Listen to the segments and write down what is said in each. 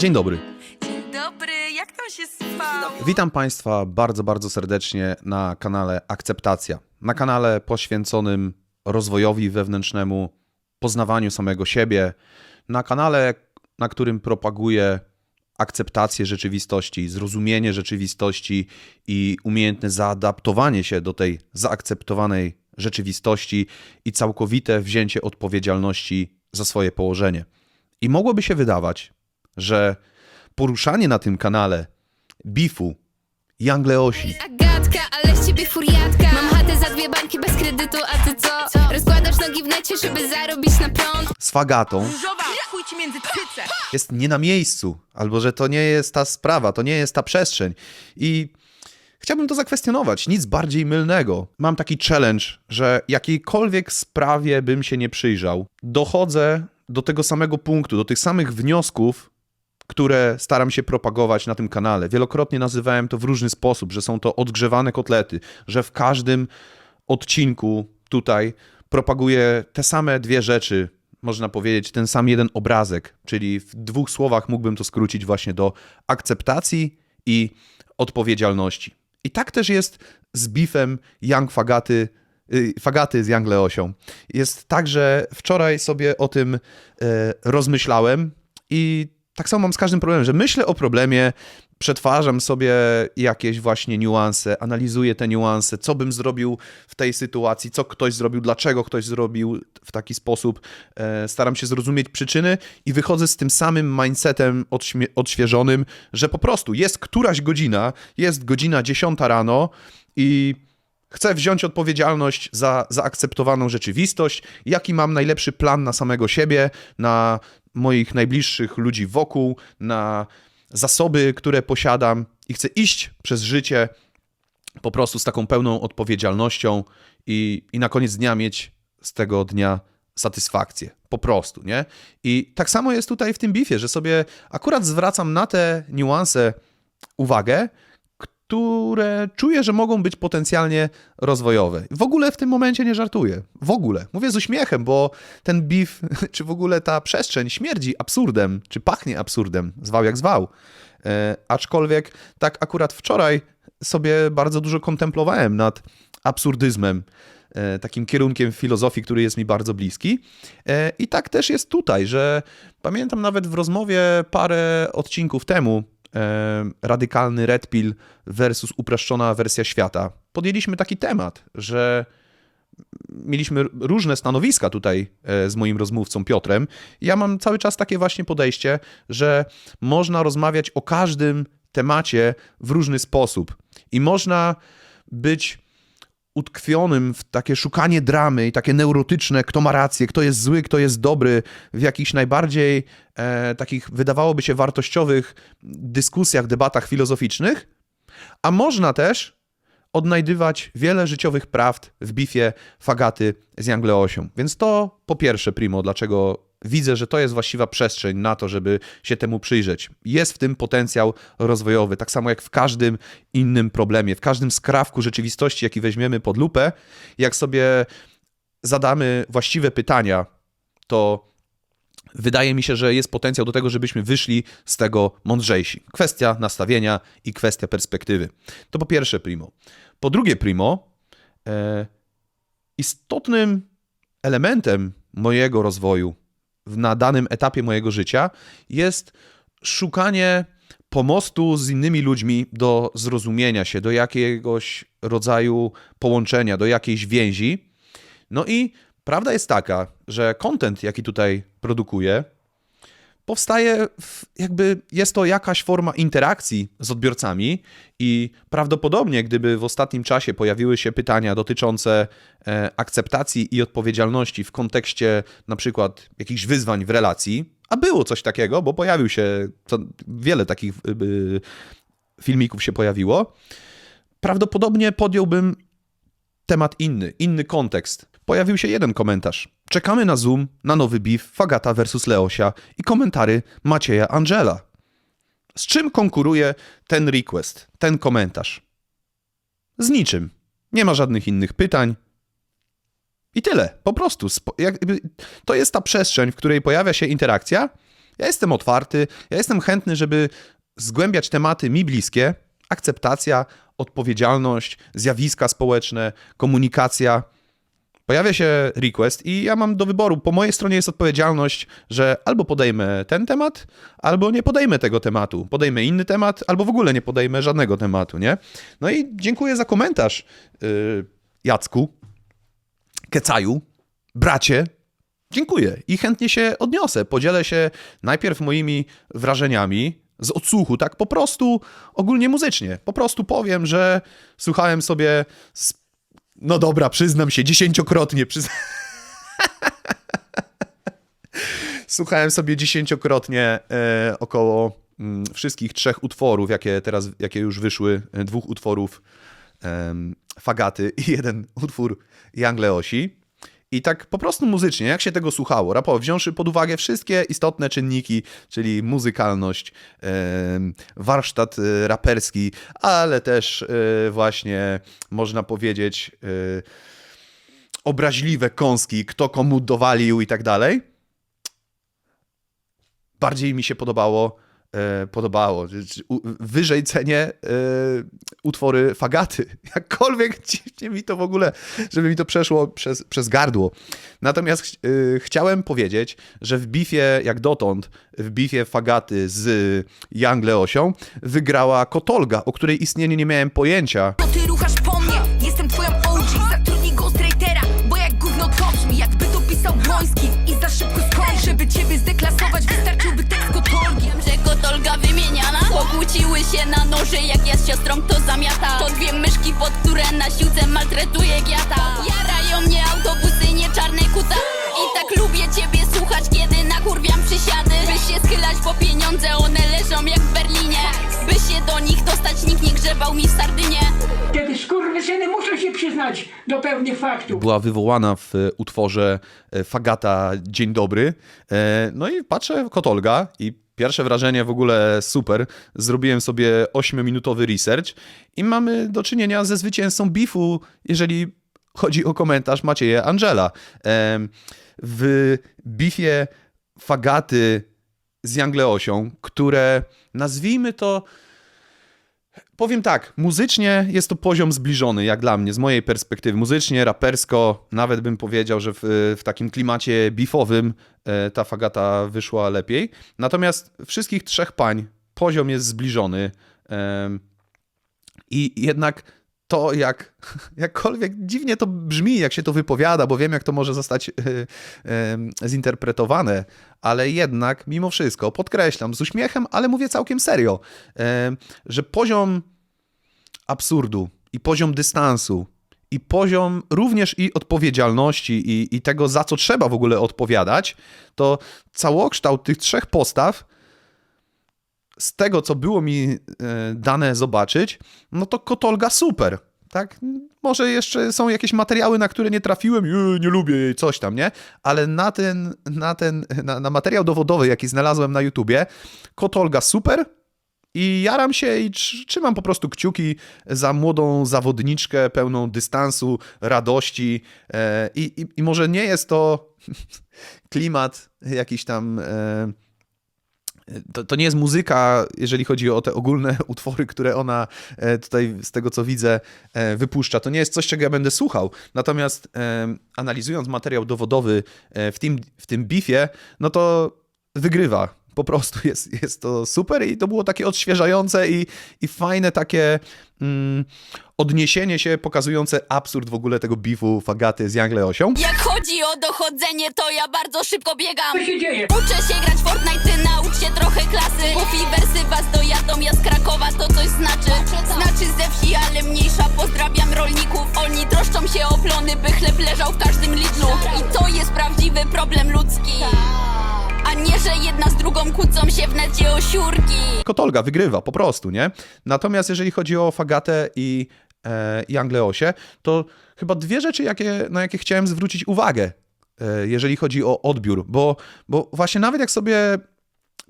Dzień dobry. Dzień dobry, jak tam się spało? Witam Państwa bardzo, bardzo serdecznie na kanale Akceptacja. Na kanale poświęconym rozwojowi wewnętrznemu, poznawaniu samego siebie. Na kanale, na którym propaguję akceptację rzeczywistości, zrozumienie rzeczywistości i umiejętne zaadaptowanie się do tej zaakceptowanej rzeczywistości i całkowite wzięcie odpowiedzialności za swoje położenie. I mogłoby się wydawać, że poruszanie na tym kanale bifu Young Leosi Agatka, ale z ciebie furiatka Mam chatę za dwie bańki bez kredytu, a ty co? Rozkładasz nogi w necie, żeby zarobić na prąd z fagatą jest nie na miejscu, albo że to nie jest ta sprawa, to nie jest ta przestrzeń. I chciałbym to zakwestionować, nic bardziej mylnego. Mam taki challenge, że jakiejkolwiek sprawie bym się nie przyjrzał, dochodzę do tego samego punktu, do tych samych wniosków, które staram się propagować na tym kanale. Wielokrotnie nazywałem to w różny sposób, że są to odgrzewane kotlety, że w każdym odcinku tutaj propaguję te same dwie rzeczy, można powiedzieć, ten sam jeden obrazek, czyli w dwóch słowach mógłbym to skrócić właśnie do akceptacji i odpowiedzialności. I tak też jest z bifem Young Fagaty, y, Fagaty z Young Leosią. Jest tak, że wczoraj sobie o tym e, rozmyślałem i tak samo mam z każdym problemem, że myślę o problemie, przetwarzam sobie jakieś właśnie niuanse, analizuję te niuanse, co bym zrobił w tej sytuacji, co ktoś zrobił, dlaczego ktoś zrobił w taki sposób. E, Staram się zrozumieć przyczyny i wychodzę z tym samym mindsetem odświeżonym, że po prostu jest któraś godzina, jest godzina 10 rano i Chcę wziąć odpowiedzialność za zaakceptowaną rzeczywistość, jaki mam najlepszy plan na samego siebie, na moich najbliższych ludzi wokół, na zasoby, które posiadam i chcę iść przez życie po prostu z taką pełną odpowiedzialnością i, i na koniec dnia mieć z tego dnia satysfakcję. Po prostu, nie? I tak samo jest tutaj w tym bifie, że sobie akurat zwracam na te niuanse uwagę, które czuję, że mogą być potencjalnie rozwojowe. W ogóle w tym momencie nie żartuję. W ogóle. Mówię z uśmiechem, bo ten beef, czy w ogóle ta przestrzeń śmierdzi absurdem, czy pachnie absurdem, zwał jak zwał. E, aczkolwiek tak akurat wczoraj sobie bardzo dużo kontemplowałem nad absurdyzmem, e, takim kierunkiem filozofii, który jest mi bardzo bliski. E, I tak też jest tutaj, że pamiętam nawet w rozmowie parę odcinków temu, radykalny red pill versus upraszczona wersja świata, podjęliśmy taki temat, że mieliśmy różne stanowiska tutaj e, z moim rozmówcą Piotrem. Ja mam cały czas takie właśnie podejście, że można rozmawiać o każdym temacie w różny sposób i można być utkwionym w takie szukanie dramy i takie neurotyczne, kto ma rację, kto jest zły, kto jest dobry, w jakichś najbardziej e, takich wydawałoby się wartościowych dyskusjach, debatach filozoficznych, a można też odnajdywać wiele życiowych prawd w bifie Fagaty z Young Leosią. Więc to po pierwsze, primo, dlaczego widzę, że to jest właściwa przestrzeń na to, żeby się temu przyjrzeć. Jest w tym potencjał rozwojowy, tak samo jak w każdym innym problemie, w każdym skrawku rzeczywistości, jaki weźmiemy pod lupę, jak sobie zadamy właściwe pytania, to wydaje mi się, że jest potencjał do tego, żebyśmy wyszli z tego mądrzejsi. Kwestia nastawienia i kwestia perspektywy. To po pierwsze, primo. Po drugie, primo, e, istotnym elementem mojego rozwoju na danym etapie mojego życia jest szukanie pomostu z innymi ludźmi do zrozumienia się, do jakiegoś rodzaju połączenia, do jakiejś więzi. No i prawda jest taka, że content, jaki tutaj produkuję, powstaje, jakby jest to jakaś forma interakcji z odbiorcami i prawdopodobnie, gdyby w ostatnim czasie pojawiły się pytania dotyczące e, akceptacji i odpowiedzialności w kontekście na przykład jakichś wyzwań w relacji, a było coś takiego, bo pojawił się, wiele takich y, y, filmików się pojawiło, prawdopodobnie podjąłbym temat inny, inny kontekst. Pojawił się jeden komentarz. Czekamy na Zoom, na nowy beef Fagata versus Leosia i komentary Macieja Angela. Z czym konkuruje ten request, ten komentarz? Z niczym. Nie ma żadnych innych pytań. I tyle, po prostu. To jest ta przestrzeń, w której pojawia się interakcja Ja jestem otwarty, ja jestem chętny, żeby zgłębiać tematy mi bliskie, akceptacja, odpowiedzialność, zjawiska społeczne, komunikacja. Pojawia się request i ja mam do wyboru. Po mojej stronie jest odpowiedzialność, że albo podejmę ten temat, albo nie podejmę tego tematu. Podejmę inny temat, albo w ogóle nie podejmę żadnego tematu, nie? No i dziękuję za komentarz, yy, Jacku, Kecaju, bracie. Dziękuję i chętnie się odniosę. Podzielę się najpierw moimi wrażeniami z odsłuchu, tak po prostu ogólnie muzycznie. Po prostu powiem, że słuchałem sobie z no dobra, przyznam się, dziesięciokrotnie. Przyz... Słuchałem sobie dziesięciokrotnie e, około mm, wszystkich trzech utworów, jakie teraz, jakie już wyszły, e, dwóch utworów em, Fagaty i jeden utwór Young Leosi. I tak po prostu muzycznie, jak się tego słuchało, rapowo, wziąwszy pod uwagę wszystkie istotne czynniki, czyli muzykalność, warsztat e, raperski, ale też e, właśnie można powiedzieć e, obraźliwe kąski, kto komu dowalił i tak dalej. Bardziej mi się podobało, podobało, czy- u- wyżej cenię e, utwory Fagaty. Jakkolwiek dziwnie mi to w ogóle, żeby mi to przeszło przez, przez gardło. Natomiast ch- y, chciałem powiedzieć, że w bifie, jak dotąd, w bifie Fagaty z Young Leosią wygrała Kotolga, o której istnieniu nie miałem pojęcia. To ty ruchasz się na noże Jak ja z siostrą to zamiata. To dwie myszki, pod które na siłce maltretuje giata Jarają mnie autobusy, nie czarne kuta. I tak lubię ciebie słuchać Kiedy nakurwiam przysiady. By się schylać po pieniądze One leżą jak w Berlinie. By się do nich dostać Nikt nie grzebał mi w Sardynie. Kiedy skurwysyny muszą się przyznać do pewnych faktów. była wywołana w e, utworze e, Fagata Dzień Dobry. E, No i patrzę Kotolga i pierwsze wrażenie w ogóle super. Zrobiłem sobie 8-minutowy research i mamy do czynienia ze zwycięzcą bifu, jeżeli chodzi o komentarz Macieja Angela. W bifie Fagaty z Young Leosią, które nazwijmy to Powiem tak, muzycznie jest to poziom zbliżony, jak dla mnie, z mojej perspektywy. Muzycznie, rapersko, nawet bym powiedział, że w, w takim klimacie beefowym e, ta fagata wyszła lepiej. Natomiast wszystkich trzech pań poziom jest zbliżony. em, I jednak to, jak jakkolwiek dziwnie to brzmi, jak się to wypowiada, bo wiem, jak to może zostać e, em, zinterpretowane, ale jednak mimo wszystko podkreślam z uśmiechem, ale mówię całkiem serio, em, że poziom absurdu i poziom dystansu i poziom również i odpowiedzialności i, i tego, za co trzeba w ogóle odpowiadać, to całokształt tych trzech postaw z tego, co było mi e, dane zobaczyć, no to Kotolga super, tak? Może jeszcze są jakieś materiały, na które nie trafiłem, "Nie, nie lubię jej, coś tam, nie? Ale na ten, na ten, na, na materiał dowodowy, jaki znalazłem na YouTubie, Kotolga super, i jaram się i tr- trzymam po prostu kciuki za młodą zawodniczkę pełną dystansu, radości. E, i, i, I może nie jest to klimat jakiś tam. To, to nie jest muzyka, jeżeli chodzi o te ogólne utwory, które ona e, tutaj, z tego co widzę, e, wypuszcza. To nie jest coś, czego ja będę słuchał. Natomiast e, analizując materiał dowodowy w tym, w tym bifie, no to wygrywa. Po prostu jest, jest to super i to było takie odświeżające i, i fajne takie mm, odniesienie się pokazujące absurd w ogóle tego bifu Fagaty z Young Leosią. Jak chodzi o dochodzenie To ja bardzo szybko biegam. Co się dzieje? Uczę się grać w Fortnite, ty naucz się trochę klasy. Buffy wersy was dojadą, ja z Krakowa to coś znaczy. Znaczy ze wsi, ale mniejsza, pozdrawiam rolników. Oni troszczą się o plony, by chleb leżał w każdym lidlu. I to jest prawdziwy problem ludzki A nie, że jedna z drugą kłócą się w necie o siurki Kotolga wygrywa, po prostu, nie? Natomiast jeżeli chodzi o Fagatę i e, to chyba dwie rzeczy, jakie, na jakie chciałem zwrócić uwagę, e, jeżeli chodzi o odbiór, bo, bo właśnie nawet jak sobie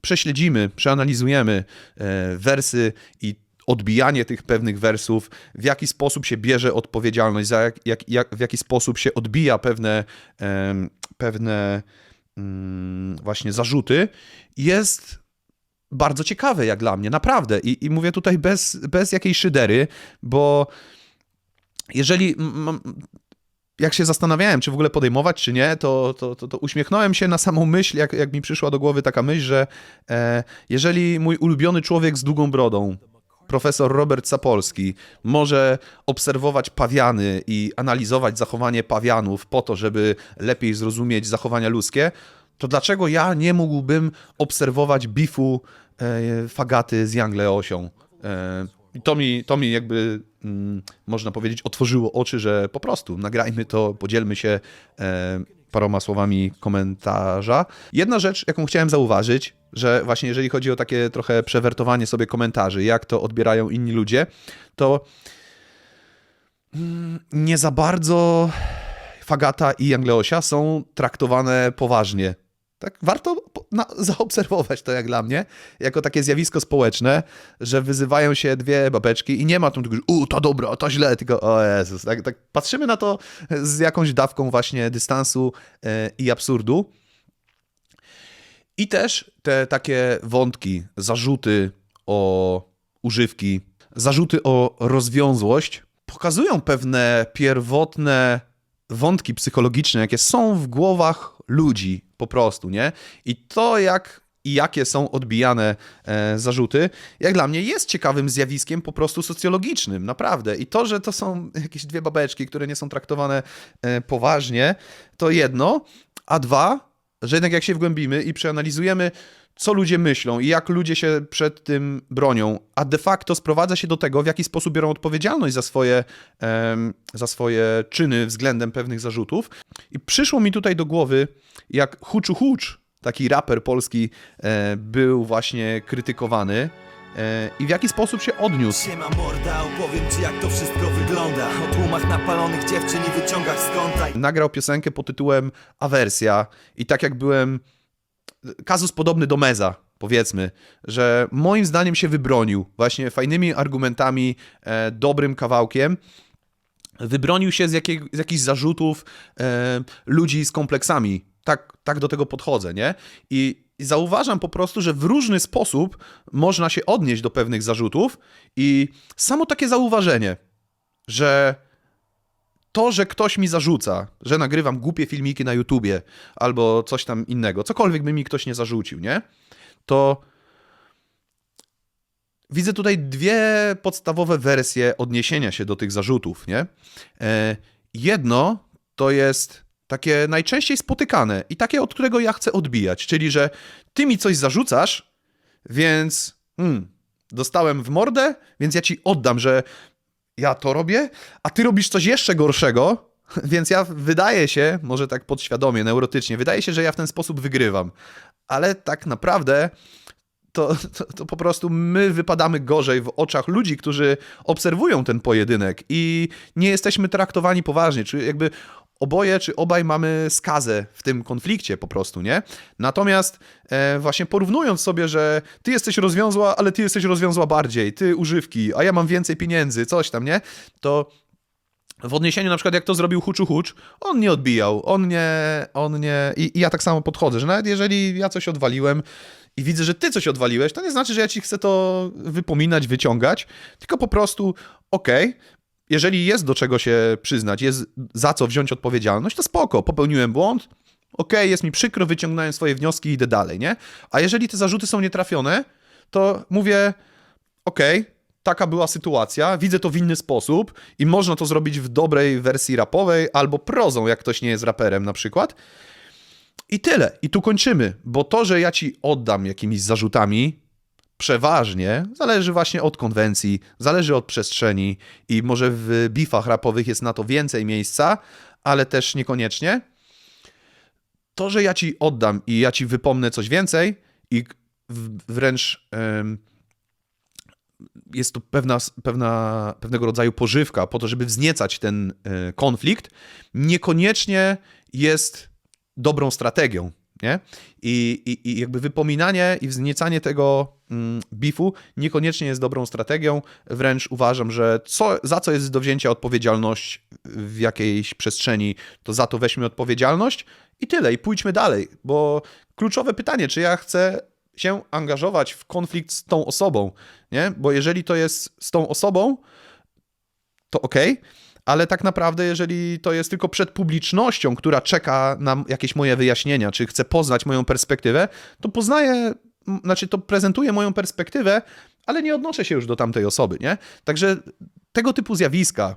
prześledzimy, przeanalizujemy e, wersy i odbijanie tych pewnych wersów, w jaki sposób się bierze odpowiedzialność, za jak, jak, jak, w jaki sposób się odbija pewne, em, pewne właśnie zarzuty, jest bardzo ciekawy jak dla mnie, naprawdę. I, i mówię tutaj bez, bez jakiejś szydery, bo jeżeli jak się zastanawiałem, czy w ogóle podejmować, czy nie, to, to, to, to uśmiechnąłem się na samą myśl, jak, jak mi przyszła do głowy taka myśl, że e, jeżeli mój ulubiony człowiek z długą brodą, profesor Robert Sapolski, może obserwować pawiany i analizować zachowanie pawianów po to, żeby lepiej zrozumieć zachowania ludzkie, to dlaczego ja nie mógłbym obserwować bifu e, fagaty z Young Leosią? E, to mi, to mi jakby, mm, można powiedzieć, otworzyło oczy, że po prostu nagrajmy to, podzielmy się e, paroma słowami komentarza. Jedna rzecz, jaką chciałem zauważyć, że właśnie jeżeli chodzi o takie trochę przewertowanie sobie komentarzy, jak to odbierają inni ludzie, to mm, nie za bardzo Fagata i Jangleosia są traktowane poważnie. Tak, warto zaobserwować to jak dla mnie, jako takie zjawisko społeczne, że wyzywają się dwie babeczki i nie ma tu że u, to dobro, to źle, tylko o Jezus. Tak, tak patrzymy na to z jakąś dawką właśnie dystansu e, i absurdu. I też te takie wątki, zarzuty o używki, zarzuty o rozwiązłość pokazują pewne pierwotne wątki psychologiczne, jakie są w głowach ludzi po prostu, nie? I to jak i jakie są odbijane e, zarzuty, jak dla mnie jest ciekawym zjawiskiem po prostu socjologicznym, naprawdę. I to, że to są jakieś dwie babeczki, które nie są traktowane e, poważnie, to jedno, a dwa, że jednak jak się wgłębimy i przeanalizujemy, co ludzie myślą i jak ludzie się przed tym bronią, a de facto sprowadza się do tego, w jaki sposób biorą odpowiedzialność za swoje, za swoje czyny względem pewnych zarzutów. I przyszło mi tutaj do głowy, jak Huczu Hucz, taki raper polski, e, był właśnie krytykowany i w jaki sposób się odniósł Siema morda, opowiem ci jak to wszystko wygląda O tłumach napalonych dziewczyn i wyciągach z kąta nagrał piosenkę pod tytułem Awersja i tak jak byłem kazus podobny do Meza, powiedzmy, że moim zdaniem się wybronił właśnie fajnymi argumentami, e, dobrym kawałkiem. Wybronił się z, jakiej, z jakichś zarzutów e, ludzi z kompleksami. Tak, tak do tego podchodzę, nie? I, I zauważam po prostu, że w różny sposób można się odnieść do pewnych zarzutów i samo takie zauważenie, że to, że ktoś mi zarzuca, że nagrywam głupie filmiki na YouTubie albo coś tam innego, cokolwiek by mi ktoś nie zarzucił, nie? To widzę tutaj dwie podstawowe wersje odniesienia się do tych zarzutów, nie? E, jedno to jest takie najczęściej spotykane i takie, od którego ja chcę odbijać, czyli że ty mi coś zarzucasz, więc hmm, dostałem w mordę, więc ja ci oddam, że ja to robię, a ty robisz coś jeszcze gorszego, więc ja wydaje się, może tak podświadomie, neurotycznie, wydaje się, że ja w ten sposób wygrywam. Ale tak naprawdę to, to, to po prostu my wypadamy gorzej w oczach ludzi, którzy obserwują ten pojedynek i nie jesteśmy traktowani poważnie, czy jakby oboje czy obaj mamy skazę w tym konflikcie po prostu, nie? Natomiast e, właśnie porównując sobie, że ty jesteś rozwiązła, ale ty jesteś rozwiązła bardziej, ty używki, a ja mam więcej pieniędzy, coś tam, nie? To w odniesieniu na przykład jak to zrobił Huczu Hucz, on nie odbijał, on nie, on nie... I, I ja tak samo podchodzę, że nawet jeżeli ja coś odwaliłem i widzę, że ty coś odwaliłeś, to nie znaczy, że ja ci chcę to wypominać, wyciągać, tylko po prostu okej, jeżeli jest do czego się przyznać, jest za co wziąć odpowiedzialność, to spoko, popełniłem błąd, okej, jest mi przykro, wyciągnąłem swoje wnioski i idę dalej, nie? A jeżeli te zarzuty są nietrafione, to mówię, okej, taka była sytuacja, widzę to w inny sposób i można to zrobić w dobrej wersji rapowej albo prozą, jak ktoś nie jest raperem na przykład. I tyle. I tu kończymy, bo to, że ja ci oddam jakimiś zarzutami, przeważnie zależy właśnie od konwencji, zależy od przestrzeni i może w bifach rapowych jest na to więcej miejsca, ale też niekoniecznie. To, że ja ci oddam i ja ci wypomnę coś więcej i wręcz em, jest to pewna, pewna, pewnego rodzaju pożywka po to, żeby wzniecać ten e, konflikt, niekoniecznie jest dobrą strategią. Nie? I, i, I jakby wypominanie i wzniecanie tego mm, beefu niekoniecznie jest dobrą strategią. Wręcz uważam, że co, za co jest do wzięcia odpowiedzialność w jakiejś przestrzeni, to za to weźmy odpowiedzialność i tyle, i pójdźmy dalej. Bo kluczowe pytanie, czy ja chcę się angażować w konflikt z tą osobą, nie? Bo jeżeli to jest z tą osobą, to ok, ale tak naprawdę, jeżeli to jest tylko przed publicznością, która czeka na jakieś moje wyjaśnienia, czy chce poznać moją perspektywę, to poznaję, znaczy to prezentuję moją perspektywę, ale nie odnoszę się już do tamtej osoby, nie? Także tego typu zjawiska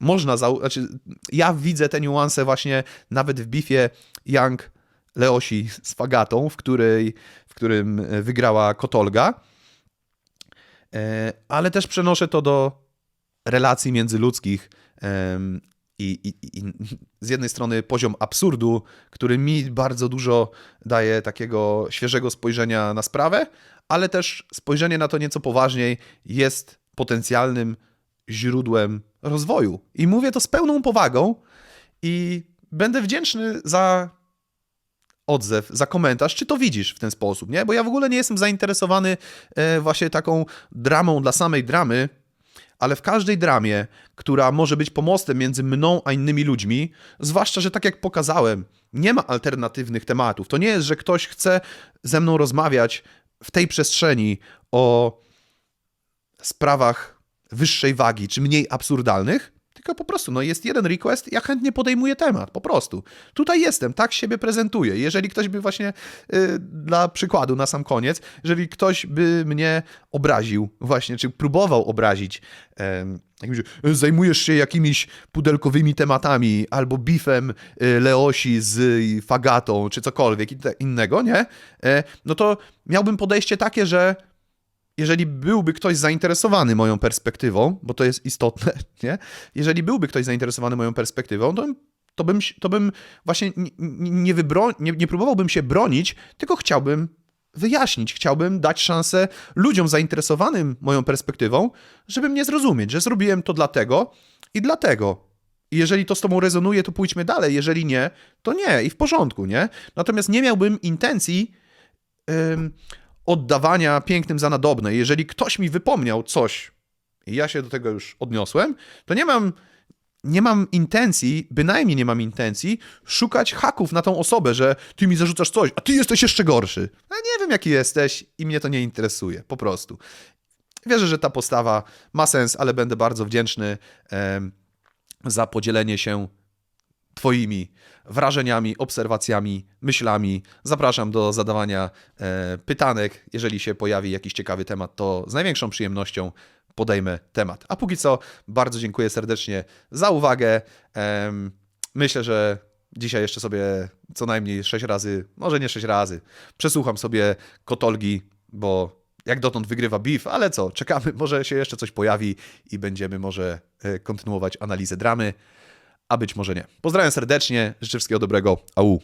można, zau- znaczy ja widzę te niuanse właśnie nawet w bifie Young Leosi z Fagatą, w, której, w którym e, wygrała Kotolga, E, ale też przenoszę to do relacji międzyludzkich i, i, i z jednej strony poziom absurdu, który mi bardzo dużo daje takiego świeżego spojrzenia na sprawę, ale też spojrzenie na to nieco poważniej jest potencjalnym źródłem rozwoju. I mówię to z pełną powagą i będę wdzięczny za odzew, za komentarz, czy to widzisz w ten sposób, nie? Bo ja w ogóle nie jestem zainteresowany e, właśnie taką dramą dla samej dramy, ale w każdej dramie, która może być pomostem między mną a innymi ludźmi, zwłaszcza, że tak jak pokazałem, nie ma alternatywnych tematów. To nie jest, że ktoś chce ze mną rozmawiać w tej przestrzeni o sprawach wyższej wagi czy mniej absurdalnych, tylko po prostu no jest jeden request, ja chętnie podejmuję temat, po prostu. Tutaj jestem, tak siebie prezentuję. Jeżeli ktoś by właśnie, y, dla przykładu na sam koniec, jeżeli ktoś by mnie obraził właśnie, czy próbował obrazić, em, jakimś, zajmujesz się jakimiś pudelkowymi tematami, albo bifem y, Leosi z Fagatą, czy cokolwiek innego, nie? E, No to miałbym podejście takie, że jeżeli byłby ktoś zainteresowany moją perspektywą, bo to jest istotne, nie? Jeżeli byłby ktoś zainteresowany moją perspektywą, to, bym- to, bym, to bym właśnie nie, nie, wybro, nie, nie próbowałbym się bronić, tylko chciałbym wyjaśnić, chciałbym dać szansę ludziom zainteresowanym moją perspektywą, żeby mnie zrozumieć, że zrobiłem to dlatego i dlatego. Jeżeli to z tobą rezonuje, to pójdźmy dalej. Jeżeli nie, to nie i w porządku, nie? Natomiast nie miałbym intencji oddawania pięknym za nadobne. Jeżeli ktoś mi wypomniał coś i ja się do tego już odniosłem, to nie mam, nie mam intencji, bynajmniej nie mam intencji, szukać haków na tą osobę, że ty mi zarzucasz coś, a ty jesteś jeszcze gorszy. Ja nie wiem, jaki jesteś i mnie to nie interesuje, po prostu. Wierzę, że ta postawa ma sens, ale będę bardzo wdzięczny em, za podzielenie się Twoimi wrażeniami, obserwacjami, myślami. Zapraszam do zadawania e, pytanek. Jeżeli się pojawi jakiś ciekawy temat, to z największą przyjemnością podejmę temat. A póki co, bardzo dziękuję serdecznie za uwagę. Em, myślę, że dzisiaj jeszcze sobie co najmniej 6 razy, może nie 6 razy, przesłucham sobie kotolgi, bo jak dotąd wygrywa Beef, ale co, czekamy, może się jeszcze coś pojawi i będziemy może e, kontynuować analizę dramy a być może nie. Pozdrawiam serdecznie, życzę wszystkiego dobrego. Au.